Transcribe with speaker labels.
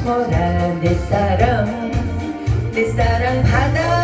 Speaker 1: 싶어라 내 사랑 내 사랑 받아